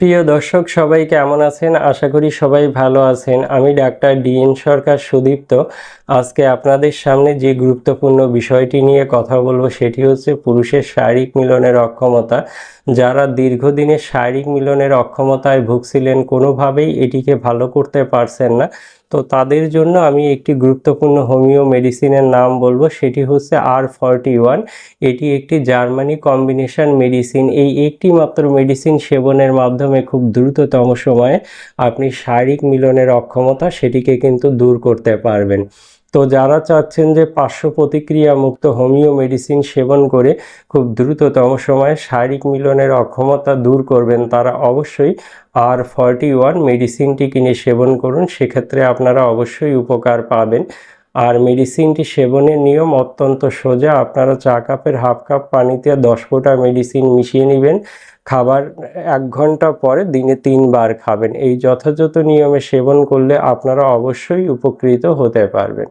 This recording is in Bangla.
প্রিয় দর্শক, সবাই কেমন আছেন? আশা করি সবাই ভালো আছেন। আমি ডাক্তার ডিএন সরকার সুদীপ্ত। আজকে আপনাদের সামনে যে গুরুত্বপূর্ণ বিষয়টি নিয়ে কথা বলব সেটি হচ্ছে পুরুষের শারীরিক মিলনের অক্ষমতা। যারা দীর্ঘদিনের শারীরিক মিলনের অক্ষমতায় ভুগছিলেন, কোনোভাবেই এটিকে ভালো করতে পারছেন না। তো তাদের জন্য আমি একটি গুরুত্বপূর্ণ হোমিও মেডিসিনের নাম বলব, সেটি হচ্ছে আর ফর্টি ওয়ান। এটি একটি জার্মানি কম্বিনেশন মেডিসিন। এই একটি মাত্র মেডিসিন সেবনের মাধ্যমে খুব দ্রুততম সময়ে আপনি শারীরিক মিলনের অক্ষমতা সেটিকে কিন্তু দূর করতে পারবেন। তো যারা চাচ্ছেন যে পার্শ্ব প্রতিক্রিয়া মুক্ত হোমিও মেডিসিন সেবন করে খুব দ্রুততম সময়ে শারীরিক মিলনের অক্ষমতা দূর করবেন, তারা অবশ্যই আর ফর্টি ওয়ান মেডিসিনটি কিনে সেবন করুন। সেক্ষেত্রে আপনারা অবশ্যই উপকার পাবেন। আর মেডিসিনটি সেবনের নিয়ম অত্যন্ত সোজা। আপনারা চা কাপের হাফ কাপ পানিতে দশ ফোঁটা মেডিসিন মিশিয়ে নেবেন। খাবার এক ঘণ্টা পরে দিনে তিনবার খাবেন। এই যথাযথ নিয়মে সেবন করলে আপনারা অবশ্যই উপকৃত হতে পারবেন।